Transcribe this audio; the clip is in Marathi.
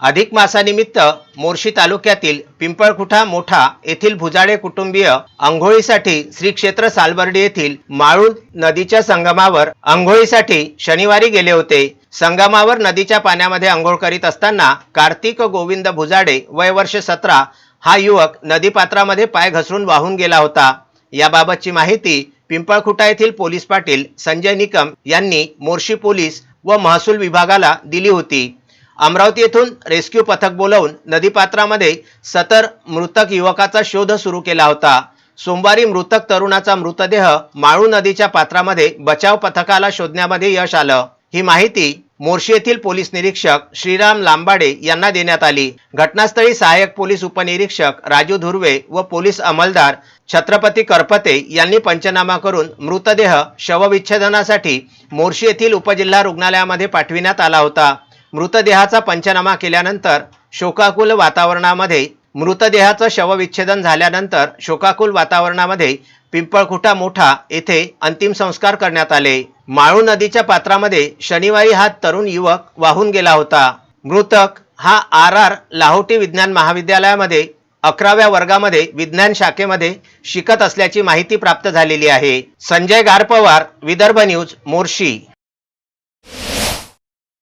अधिक मासानिमित्त मोर्शी तालुक्यातील पिंपळखुटा मोठा येथील भुजाडे कुटुंबीय आंघोळीसाठी श्री क्षेत्र सालबर्डी येथील माळूद नदीच्या संगमावर आंघोळीसाठी शनिवारी गेले होते. संगमावर नदीच्या पाण्यामध्ये आंघोळ करीत असताना कार्तिक गोविंद भुजाडे वय वर्ष सतरा हा युवक नदीपात्रामध्ये पाय घसरून वाहून गेला होता. याबाबतची माहिती पिंपळखुटा येथील पोलीस पाटील संजय निकम यांनी मोर्शी पोलीस व महसूल विभागाला दिली होती. अमरावती येथून रेस्क्यू पथक बोलवून नदीपात्रामध्ये सतर मृतक युवकाचा शोध सुरू केला होता. सोमवारी मृतक तरुणाचा मृतदेह माळू नदीच्या पात्रामध्ये बचाव पथकाला शोधण्यामध्ये यश आलं. ही माहिती मोर्शी येथील पोलीस निरीक्षक श्रीराम लांबाडे यांना देण्यात आली. घटनास्थळी सहाय्यक पोलीस उपनिरीक्षक राजू धुर्वे व पोलीस अंमलदार छत्रपती करपते यांनी पंचनामा करून मृतदेह शवविच्छेदनासाठी मोर्शी येथील उपजिल्हा रुग्णालयामध्ये पाठविण्यात आला होता. मृतदेहाचा पंचनामा केल्यानंतर शोकाकुल वातावरणामध्ये मृतदेहाचं शवविच्छेदन झाल्यानंतर शोकाकुल वातावरणामध्ये पिंपळखुटा मोठा येथे अंतिम संस्कार करण्यात आले. माळू नदीच्या पात्रामध्ये शनिवारी हा तरुण युवक वाहून गेला होता. मृतक हा आर आर लाहोटी विज्ञान महाविद्यालयामध्ये अकराव्या वर्गामध्ये विज्ञान शाखेमध्ये शिकत असल्याची माहिती प्राप्त झालेली आहे. संजय गारपवार विदर्भ न्यूज मोर्शी.